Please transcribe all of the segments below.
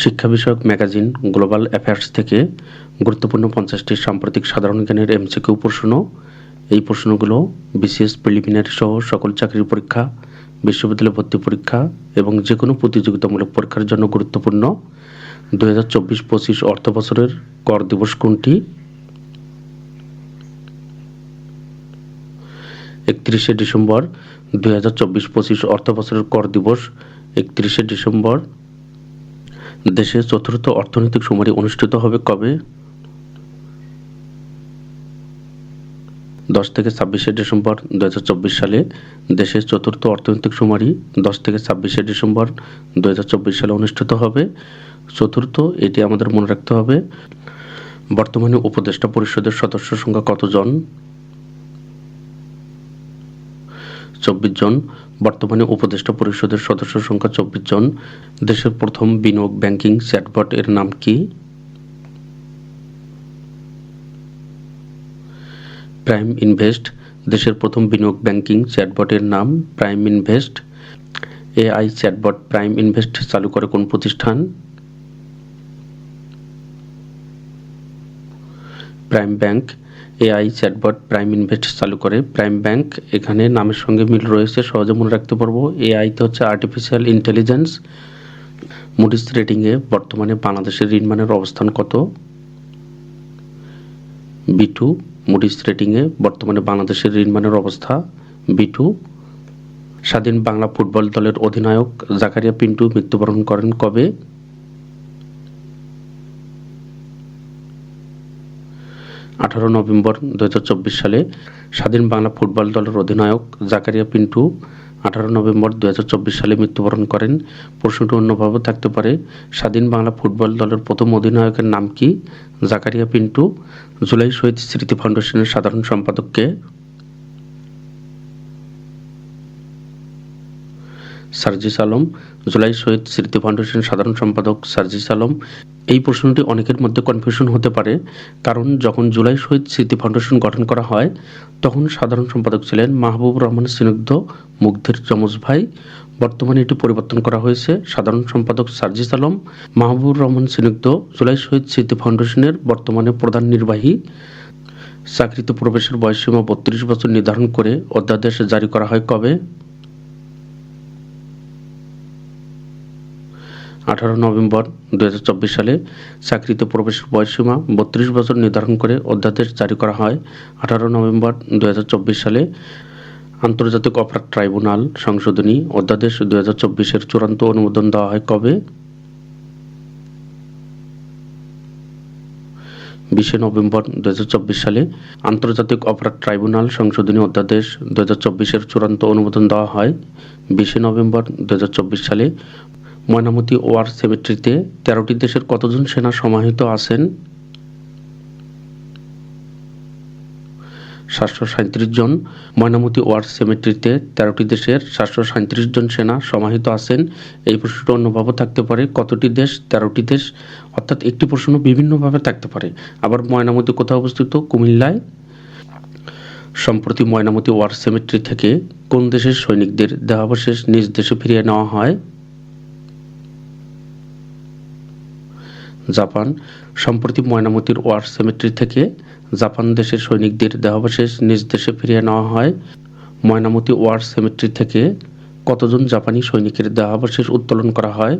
শিক্ষা বিষয়ক magazine global affairs থেকে গুরুত্বপূর্ণ পঞ্চাশটি সাম্প্রতিক সাধারণ জ্ঞানের এমসিকিউ প্রশ্ন। এই প্রশ্নগুলো বিশেষ প্রিলিমিনারি সহ সকল চাকরির পরীক্ষা, বিশ্ববিদ্যালয় ভর্তি পরীক্ষা এবং যে কোনো প্রতিযোগিতামূলক পরীক্ষার জন্য গুরুত্বপূর্ণ। দু হাজার চব্বিশ পঁচিশ অর্থ বছরের কর দিবস কোনটি? একত্রিশে ডিসেম্বর। দু হাজার চব্বিশ পঁচিশ অর্থ বছরের কর দিবস একত্রিশে ডিসেম্বর। দেশে চতুর্থ অর্থনৈতিক শুমারি অনুষ্ঠিত হবে কবে? দশ থেকে ছাব্বিশে ডিসেম্বর দু হাজার চব্বিশ সালে। দেশের চতুর্থ অর্থনৈতিক শুমারি দশ থেকে ছাব্বিশে ডিসেম্বর দু হাজার চব্বিশ সালে অনুষ্ঠিত হবে। চতুর্থ, এটি আমাদের মনে রাখতে হবে। বর্তমানে উপদেষ্টা পরিষদের সদস্য সংখ্যা কতজন? চব্বিশ জন, বর্তমানে উপদেষ্টা পরিষদের সদস্য সংখ্যা চব্বিশ জন। দেশের প্রথম বিনিয়োগ ব্যাংকিং চ্যাটবট এর নাম কি? Prime invest. দেশের প্রথম বিনিয়োগ ব্যাংকিং চ্যাটবটের নাম prime invest. AI chatbot prime invest চালু করে কোন প্রতিষ্ঠান? Prime bank AI chatbot prime invest চালু করে। প্রাইম ব্যাংক এখানে নামের সঙ্গে মিল রয়েছে, সহজে মনে রাখতে পারব। এআইতে হচ্ছে আর্টিফিশিয়াল ইন্টেলিজেন্স মুডিস রেটিংয়ে বর্তমানে বাংলাদেশের ঋণমানের অবস্থান কত? বি টু মুডিস রেটিংয়ে বর্তমানে বাংলাদেশের ঋণমানের অবস্থা। বি টু স্বাধীন বাংলা ফুটবল দলের অধিনায়ক জাকারিয়া পিন্টু মৃত্যুবরণ করেন কবে? আঠারো নভেম্বর দু হাজার চব্বিশ সালে স্বাধীন বাংলা ফুটবল দলের অধিনায়ক জাকারিয়া পিন্টু আঠারো নভেম্বর দু হাজার চব্বিশ সালে মৃত্যুবরণ করেন। প্রশ্নটি অন্যভাবে থাকতে পারে, স্বাধীন বাংলা ফুটবল দলের প্রথম অধিনায়কের নাম কি? জাকারিয়া পিন্টু, জুলাই শহীদ স্মৃতি ফাউন্ডেশনের সাধারণ সম্পাদককে সার্জিস আলম, জুলাই শহীদ স্মৃতি ফাউন্ডেশনের সাধারণ সম্পাদক সার্জিস আলম। এই প্রশ্নটি অনেকের মধ্যে কনফিউশন হতে পারে, কারণ যখন জুলাই শহীদ স্মৃতি ফাউন্ডেশন গঠন করা হয়, তখন সাধারণ সম্পাদক ছিলেন মাহবুব রহমান স্নিগ্ধ, মুগ্ধের যমজ ভাই। বর্তমানে এটি পরিবর্তন করা হয়েছে, সাধারণ সম্পাদক সার্জিস আলম, মাহবুবুর রহমান স্নিগ্ধ, জুলাই শহীদ স্মৃতি ফাউন্ডেশনের বর্তমানে প্রধান নির্বাহী। চাকরিতে প্রবেশের বয়সসীমা বত্রিশ বছর নির্ধারণ করে অধ্যাদেশ জারি করা হয় কবে? আঠারো নভেম্বর দু হাজার চব্বিশ সালে চাকরিতে প্রবেশের বয়সসীমা বত্রিশ বছর নির্ধারণ করে অধ্যাদেশ জারি করা হয়। আঠারো নভেম্বর দু হাজার চব্বিশ সালে আন্তর্জাতিক অপরাধ ট্রাইব্যুনাল সংশোধনী অধ্যাদেশ দু হাজার চব্বিশের চূড়ান্ত অনুমোদন দেওয়া হয় কবে? বিশে নভেম্বর দু হাজার চব্বিশ সালে আন্তর্জাতিক অপরাধ ট্রাইব্যুনাল সংশোধনী অধ্যাদেশ দু হাজার চব্বিশের চূড়ান্ত অনুমোদন দেওয়া হয়। বিশে নভেম্বর দু হাজার চব্বিশ সালে ময়নামতি ওয়ার সেমেট্রিতে তেরোটি দেশের কতজন সেনা সমাহিত আছেন? সাতশো সাঁত্রিশ জন। ময়নামতি ওয়ার সেমেট্রিতে তেরোটি দেশের সাতশো সাঁত্রিশ জন সেনা সমাহিত আছেন। এই প্রশ্নটা অন্যভাবে থাকতে পারে, কতটি দেশ, তেরোটি দেশ? অর্থাৎ একটি প্রশ্ন বিভিন্নভাবে থাকতে পারে। আবার ময়নামতি কোথায় অবস্থিত? কুমিল্লায়। সম্প্রতি ময়নামতি ওয়ার সেমেট্রি থেকে কোন দেশের সৈনিকদের দেহাবশেষ নিজ দেশে ফিরিয়ে নেওয়া হয়? জাপান। সম্প্রতি ময়নামতির ওয়ার সেমেট্রি থেকে জাপান দেশের সৈনিকদের দেহাবশেষ নিজ দেশে ফিরিয়ে নেওয়া হয়। ময়নামতি ওয়ার সেমেট্রি থেকে কতজন জাপানি সৈনিকের দেহাবশেষ উত্তোলন করা হয়?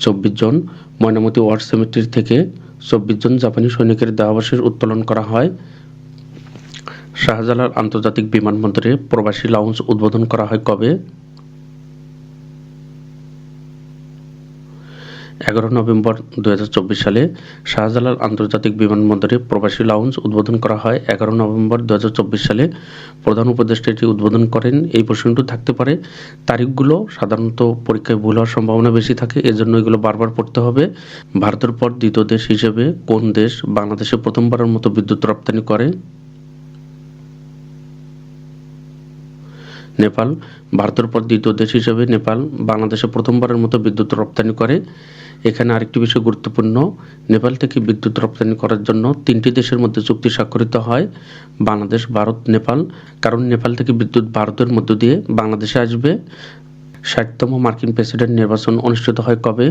চব্বিশ জন। ময়নামতি ওয়ার সেমেট্রি থেকে চব্বিশ জন জাপানি সৈনিকের দেহাবশেষ উত্তোলন করা হয়। শাহজালাল আন্তর্জাতিক বিমানবন্দরে প্রবাসী লাউঞ্জ উদ্বোধন করা হয় কবে? এগারো নভেম্বর দুই হাজার চব্বিশ সালে শাহজালাল আন্তর্জাতিক বিমানবন্দরে প্রবাসী লাউঞ্জ উদ্বোধন করা হয়। এগারো নভেম্বর দু হাজার চব্বিশ সালে প্রধান উপদেষ্টা এটি উদ্বোধন করেন। এই প্রশ্নটি থাকতে পারে। তারিখগুলো সাধারণত পরীক্ষায় ভুল হওয়ার সম্ভাবনা বেশি থাকে। এজন্য এগুলো বারবার পড়তে হবে। ভারতের পর দ্বিতীয় দেশ হিসেবে কোন দেশ বাংলাদেশে প্রথমবারের মতো বিদ্যুৎ রপ্তানি করে? নেপাল। ভারতের পর দ্বিতীয় দেশ হিসেবে নেপাল বাংলাদেশে প্রথমবারের মতো বিদ্যুৎ রপ্তানি করে। এখানে আরেকটি বিষয় গুরুত্বপূর্ণ। নেপাল থেকে বিদ্যুৎ রপ্তানি করার জন্য তিনটি দেশের মধ্যে চুক্তি স্বাক্ষরিত হয়, বাংলাদেশ, ভারত, নেপাল। কারণ নেপাল থেকে বিদ্যুৎ ভারতের মধ্য দিয়ে বাংলাদেশে আসবে। ষাটতম মার্কিন প্রেসিডেন্ট নির্বাচন অনুষ্ঠিত হয় কবে?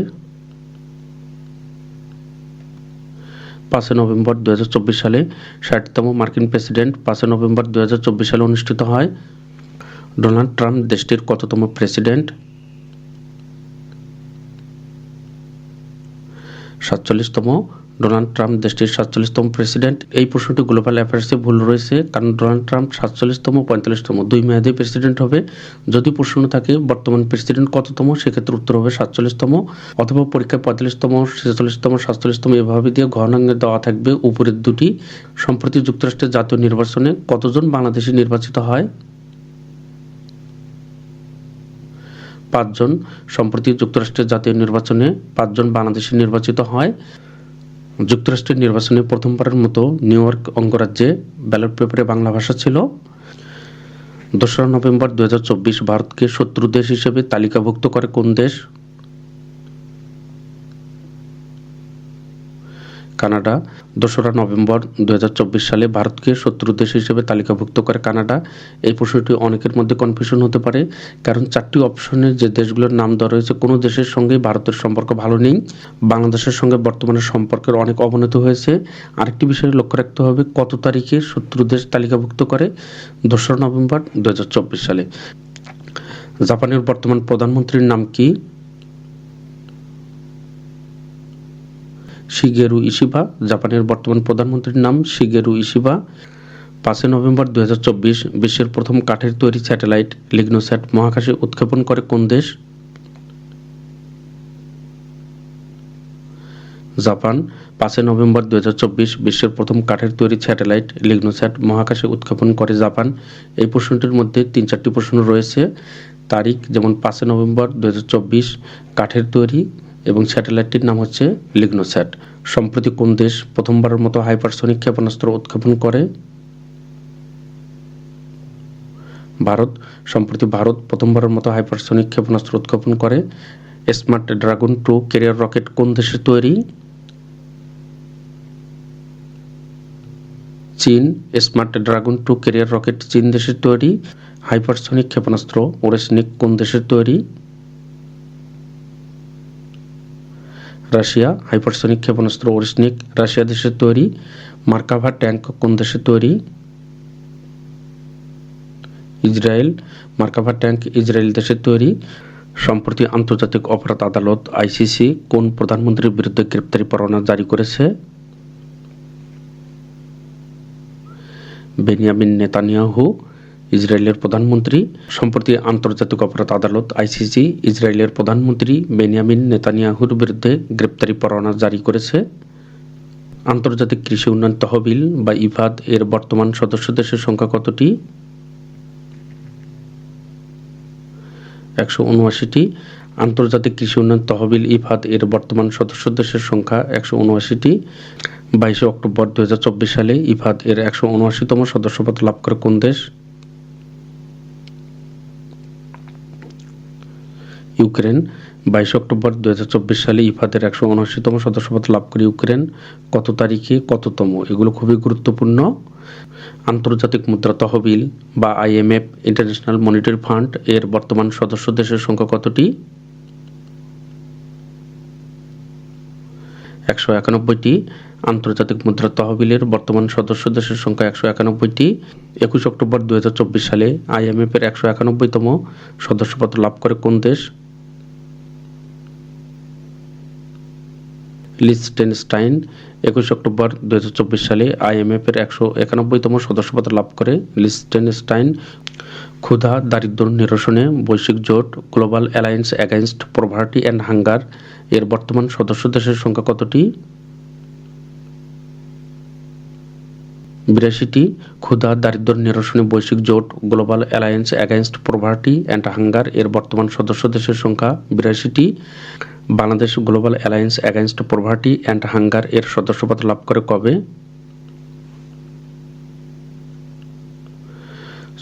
পাঁচই নভেম্বর দুই হাজার চব্বিশ সালে ষাটতম মার্কিন প্রেসিডেন্ট পাঁচই নভেম্বর দুই হাজার চব্বিশ সালে অনুষ্ঠিত হয়। ডোনাল্ড ট্রাম্প দেশটির কততম প্রেসিডেন্ট? সাতচল্লিশতম। ডোনাল্ড ট্রাম্প দেশটির সাতচল্লিশতম প্রেসিডেন্ট। এই প্রশ্নটি গ্লোবাল অ্যাফেয়ার্সে ভুল রয়েছে, কারণ ডোনাল্ড ট্রাম্প সাতচল্লিশতম, পঁয়তাল্লিশতম দুই মেয়াদে প্রেসিডেন্ট হবে। যদি প্রশ্ন থাকে, বর্তমান প্রেসিডেন্ট কততম, সেক্ষেত্রে উত্তর হবে সাতচল্লিশতম, অথবা পরীক্ষায় পঁয়তাল্লিশতম, ছেচল্লিশতম, সাতচল্লিশতম, এভাবে দিয়ে ঘনাঙ্গে দেওয়া থাকবে উপরের দুটি। সম্প্রতি যুক্তরাষ্ট্রের জাতীয় নির্বাচনে কতজন বাংলাদেশি নির্বাচিত হয়? পাঁচজন সম্প্রতি যুক্তরাষ্ট্রের জাতীয় নির্বাচনে পাঁচজন বাংলাদেশে নির্বাচিত হয়। যুক্তরাষ্ট্রের নির্বাচনে প্রথমবারের মতো নিউ ইয়র্ক অঙ্গরাজ্যে ব্যালট পেপারে বাংলা ভাষা ছিল। দোসরা নভেম্বর দুই হাজার চব্বিশ ভারতকে শত্রু দেশ হিসেবে তালিকাভুক্ত করে কোন দেশ? কানাডা। দোসরা নভেম্বর দু হাজার চব্বিশ সালে ভারতকে শত্রু দেশ হিসেবে তালিকাভুক্ত করে কানাডা। এই প্রশ্নটি অনেকের মধ্যে কনফিউশন হতে পারে, কারণ চারটি অপশনে যে দেশগুলোর নাম দেওয়া রয়েছে, কোনো দেশের সঙ্গেই ভারতের সম্পর্ক ভালো নেই। বাংলাদেশের সঙ্গে বর্তমানে সম্পর্কের অনেক অবনতি হয়েছে। আরেকটি বিষয়ে লক্ষ্য রাখতে হবে, কত তারিখে শত্রু দেশ তালিকাভুক্ত করে? দোসরা নভেম্বর দু হাজার চব্বিশ সালে। জাপানের বর্তমান প্রধানমন্ত্রীর নাম কি? শিগেরু ইশিবা, জাপানের বর্তমান প্রধানমন্ত্রীর নাম শিগেরু ইশিবা। পাঁচই নভেম্বর দু বিশ্বের প্রথম কাঠের তৈরি স্যাটেলাইট লিগনোস্যাট মহাকাশে উৎক্ষেপণ করে কোন দেশ? জাপান। পাঁচই নভেম্বর দু বিশ্বের প্রথম কাঠের তৈরি স্যাটেলাইট লিগনোস্যাট মহাকাশে উৎক্ষেপণ করে জাপান। এই প্রশ্নটির মধ্যে তিন চারটি প্রশ্ন রয়েছে। তারিখ, যেমন পাঁচই নভেম্বর দুই হাজার চব্বিশ, কাঠের তৈরি এবং স্যাটেলাইটটির নাম হচ্ছে লিগনোস্যাট। সম্প্রতি কোন দেশ প্রথমবারের মতো হাইপারসনিক ক্ষেপণাস্ত্র উৎক্ষেপণ করে? ভারত। সম্প্রতি ভারত প্রথমবারের মতো হাইপারসনিক ক্ষেপণাস্ত্র উৎক্ষেপণ করে। Smart dragon two carrier rocket কোন দেশের তৈরি? চীন। Smart dragon two carrier rocket চীন দেশের তৈরি। হাইপারসনিক ক্ষেপণাস্ত্র ওরেসনিক কোন দেশের তৈরি? রাশিয়া হাইপারসনিক ক্ষেপণাস্ত্র ওরিসনিক, রাশিয়া দেশের তৈরি, মার্কাভা ট্যাঙ্ক কোন দেশের তৈরি? ইসরায়েল, মার্কাভা ট্যাঙ্ক ইসরায়েল দেশের তৈরি। সম্প্রতি আন্তর্জাতিক অপরাধ আদালত, আইসিসি, কোন প্রধানমন্ত্রীর বিরুদ্ধে গ্রেপ্তারি পরোয়ানা জারি করেছে? বেনিয়ামিন নেতানিয়াহু ইসরায়েলের প্রধানমন্ত্রী, সম্প্রতি আন্তর্জাতিক অপরাধ আদালত, আইসিসি, ইসরায়েলের প্রধানমন্ত্রী বেনিয়ামিন নেতানিয়াহুর বিরুদ্ধে গ্রেপ্তারি পরোয়ানা জারি করেছে। আন্তর্জাতিক কৃষি উন্নয়ন তহবিল বা ইফাদ এর বর্তমান সদস্য দেশের সংখ্যা কতটি? একশো উনআশিটি। আন্তর্জাতিক কৃষি উন্নয়ন তহবিল ইফাদ এর বর্তমান সদস্য দেশের সংখ্যা একশো উনআশিটি। বাইশে অক্টোবর দুই হাজার চব্বিশ সালে ইফাদ এর একশো উনআশিতম সদস্যপদ লাভ করে কোন দেশ? ইউক্রেন। বাইশে অক্টোবর দুই হাজার চব্বিশ সালে ইফাদের একশো উনআশিতম সদস্যপদ লাভ করে ইউক্রেন। কত তারিখে কততম? এগুলো খুবই গুরুত্বপূর্ণ। আন্তর্জাতিক মুদ্রা তহবিল বা আইএমএফ ইন্টারন্যাশনাল মনিটারি ফান্ড, এর বর্তমান সদস্য দেশের সংখ্যা কতটি? একশো একানব্বইটি। আন্তর্জাতিক মুদ্রা তহবিলের বর্তমান সদস্য দেশের সংখ্যা একশো একানব্বইটি। একুশ অক্টোবর দুই হাজার চব্বিশ সালে আইএমএফ এর একশো একানব্বইতম সদস্যপদ লাভ করে কোন দেশ? লিস্টেনস্টাইন একুশ অক্টোবর দু হাজার চব্বিশ সালে আইএমএফ এর একশো একানব্বইতম সদস্যপদ লাভ করে। লিস্টেনস্টাইন ক্ষুধা দারিদ্র নিরসনে বৈশ্বিক জোট, global alliance against poverty and hunger এর বর্তমান সদস্য দেশের সংখ্যা কতটি? বিরাশিটি। ক্ষুধা দারিদ্র নিরসনে বৈশ্বিক জোট, global alliance against poverty and hunger এর বর্তমান সদস্য দেশের সংখ্যা বিরাশিটি। Bangladesh global alliance against poverty and hunger এর সদস্যপদ লাভ করে কবে?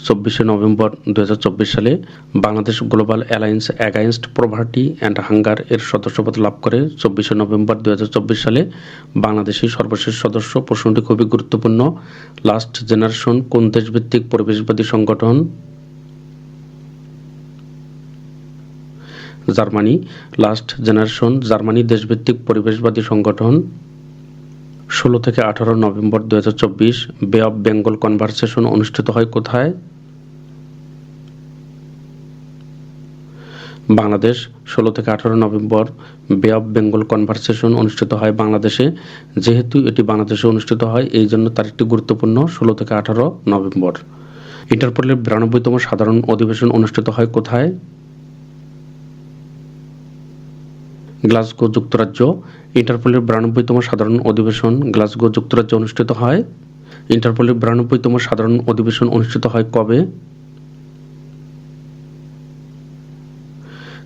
চব্বিশে নভেম্বর দুহাজার চব্বিশ সালে Bangladesh global alliance against poverty and hunger এর সদস্যপদ লাভ করে চব্বিশে নভেম্বর দুই হাজার চব্বিশ সালে বাংলাদেশের সর্বশেষ সদস্য প্রশ্নটি খুবই গুরুত্বপূর্ণ। লাস্ট জেনারেশন কোন দেশভিত্তিক পরিবেশবাদী সংগঠন? জার্মানি লাস্ট জেনারেশন জার্মানি দেশভিত্তিক পরিবেশবাদী সংগঠন। ষোলো থেকে আঠারো নভেম্বর দু হাজার চব্বিশ বে অফ বেঙ্গল কনভারসেশন অনুষ্ঠিত হয় কোথায়? বাংলাদেশ, ষোলো থেকে আঠারো নভেম্বর বে অফ বেঙ্গল কনভারসেশন অনুষ্ঠিত হয় বাংলাদেশে। যেহেতু এটি বাংলাদেশে অনুষ্ঠিত হয়, এই জন্য তারিখটি গুরুত্বপূর্ণ ষোলো থেকে আঠারো নভেম্বর। ইন্টারপোলের বিরানব্বইতম সাধারণ অধিবেশন অনুষ্ঠিত হয় কোথায়? গ্লাসগো যুক্তরাজ্য। ইন্টারপোলের বিরানব্বইতম সাধারণ অধিবেশন গ্লাসগো যুক্তরাজ্যে অনুষ্ঠিত হয়। ইন্টারপোলের বিরানব্বইতম সাধারণ অধিবেশন অনুষ্ঠিত হয় কবে?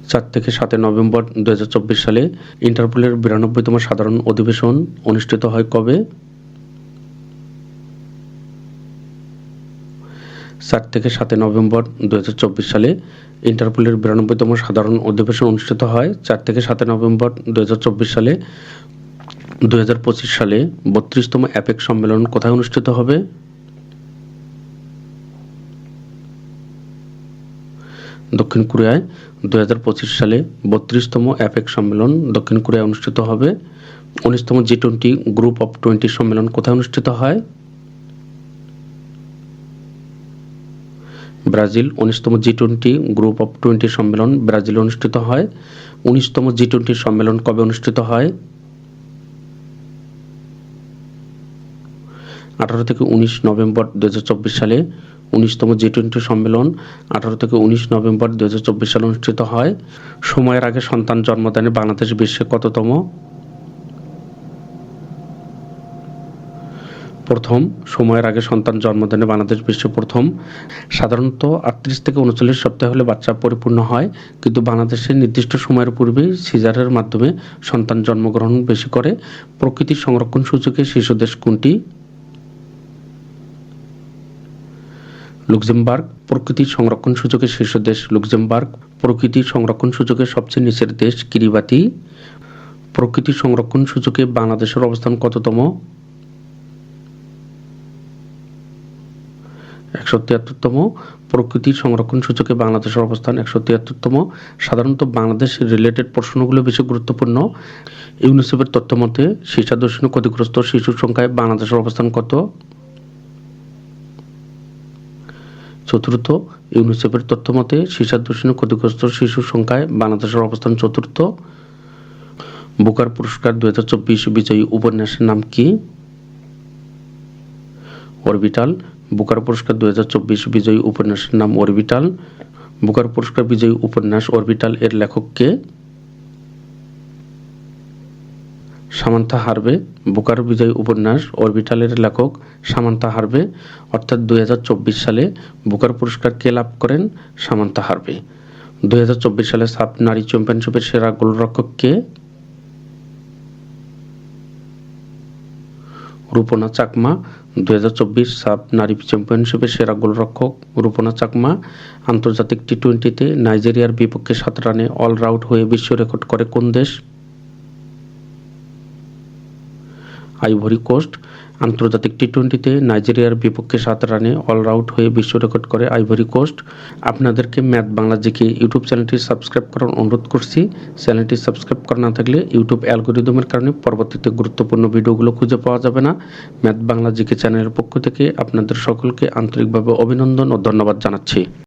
চার থেকে সাতই নভেম্বর দুই হাজার চব্বিশ সালে ইন্টারপোলের বিরানব্বইতম সাধারণ অধিবেশন অনুষ্ঠিত হয় কবে? চার থেকে সাতই নভেম্বর দুই হাজার চব্বিশ সালে ইন্টারপোলের বিরানব্বইতম সাধারণ অধিবেশন অনুষ্ঠিত হয়। চার থেকে সাতই নভেম্বর দু সালে দুই হাজার পঁচিশ সালে বত্রিশতম অ্যাপেক সম্মেলন কোথায় অনুষ্ঠিত হবে? দক্ষিণ কোরিয়ায় দুই হাজার পঁচিশ সালে বত্রিশতম অ্যাপেক সম্মেলন দক্ষিণ কোরিয়ায় অনুষ্ঠিত হবে। উনিশতম G twenty group of twenty সম্মেলন কোথায় অনুষ্ঠিত হয়? ব্রাজিল উনিশতম G twenty group of twenty সম্মেলন ব্রাজিলে অনুষ্ঠিত হয়। উনিশতম জি টোয়েন্টি সম্মেলন কবে অনুষ্ঠিত হয়? আঠারো থেকে উনিশ নভেম্বর দুই হাজার চব্বিশ সালে উনিশতম জি টোয়েন্টি সম্মেলন আঠারো থেকে উনিশ নভেম্বর দুই হাজার চব্বিশ সালে অনুষ্ঠিত হয়। সময়ের আগে সন্তান জন্মদানে বাংলাদেশ বিশ্বে কততম প্রথম সময়ের আগে সন্তান জন্মদানে বাংলাদেশ বিশ্বে প্রথম। সাধারণত আটত্রিশ থেকে উনচল্লিশ সপ্তাহ হলে বাচ্চা পরিপূর্ণ হয়, কিন্তু বাংলাদেশের নির্দিষ্ট সময়ের পূর্বে সিজারের মাধ্যমে সন্তান জন্মগ্রহণ বেশি করে। প্রকৃতির সংরক্ষণ সূচকে শীর্ষ দেশ কোনটি? লুক্সেমবার্গ, প্রকৃতি সংরক্ষণ সূচকের শীর্ষ দেশ লুক্সেমবার্গ। প্রকৃতি সংরক্ষণ সূচকের সবচেয়ে নিচের দেশ কিরিবাতি। প্রকৃতি সংরক্ষণ সূচকে বাংলাদেশের অবস্থান কততম? একশো তিয়াত্তরতম প্রকৃতি সংরক্ষণ সূচকে বাংলাদেশের অবস্থান একশো তিয়াত্তরতম। সাধারণত বাংলাদেশ রিলেটেড প্রশ্নগুলো বেশি গুরুত্বপূর্ণ। ইউনিসেফের তথ্য মতে শিশাদর্শনে ক্ষতিগ্রস্ত শিশুর সংখ্যায় বাংলাদেশের অবস্থান কত? চতুর্থ, ইউনিসেফের তথ্য মতে শিশাদর্শনে ক্ষতিগ্রস্ত শিশুর সংখ্যায় বাংলাদেশের অবস্থান চতুর্থ। বুকার পুরস্কার দু হাজার চব্বিশ বিজয়ী উপন্যাসের নাম কি? অরবিটাল বুকার পুরস্কার দু বিজয়ী উপন্যাসের নাম অরবিটাল বুকার পুরস্কার বিজয়ী উপন্যাস অরবিটাল এর লেখক কে? সামান্থা হারবে। বুকার বিজয়ী উপন্যাস অরবিটালের লেখক সামান্থা হারবে। অর্থাৎ দুই সালে বুকার পুরস্কার কে লাভ করেন? সামান্থা হারবে। দুই হাজার চব্বিশ সালে সাব নারী চ্যাম্পিয়নশিপের সেরা গোলরক্ষক কে? রূপনা চাকমা। দু হাজার চব্বিশ সাব নারী চ্যাম্পিয়নশিপের সেরা গোলরক্ষক রূপনা চাকমা আন্তর্জাতিক টি টোয়েন্টিতে নাইজেরিয়ার বিপক্ষে সাত রানে অলরাউট হয়ে বিশ্ব রেকর্ড করে কোন দেশ? Ivory Coast. আন্তর্জাতিক টি টোয়েন্টিতে নাইজেরিয়ার বিপক্ষে সাত রানে অলরাউট হয়ে বিশ্ব রেকর্ড করে আইভরি কোস্ট। আপনাদেরকে ম্যাথ বাংলা জিকে ইউটিউব চ্যানেলটি সাবস্ক্রাইব করার অনুরোধ করছি, চ্যানেলটি সাবস্ক্রাইব করা না থাকলে ইউটিউব অ্যালগোরিদমের কারণে পরবর্তীতে গুরুত্বপূর্ণ ভিডিওগুলো খুঁজে পাওয়া যাবে না। ম্যাথ বাংলা জিকে চ্যানেলের পক্ষ থেকে আপনাদের সকলকে আন্তরিকভাবে অভিনন্দন ও ধন্যবাদ জানাচ্ছি।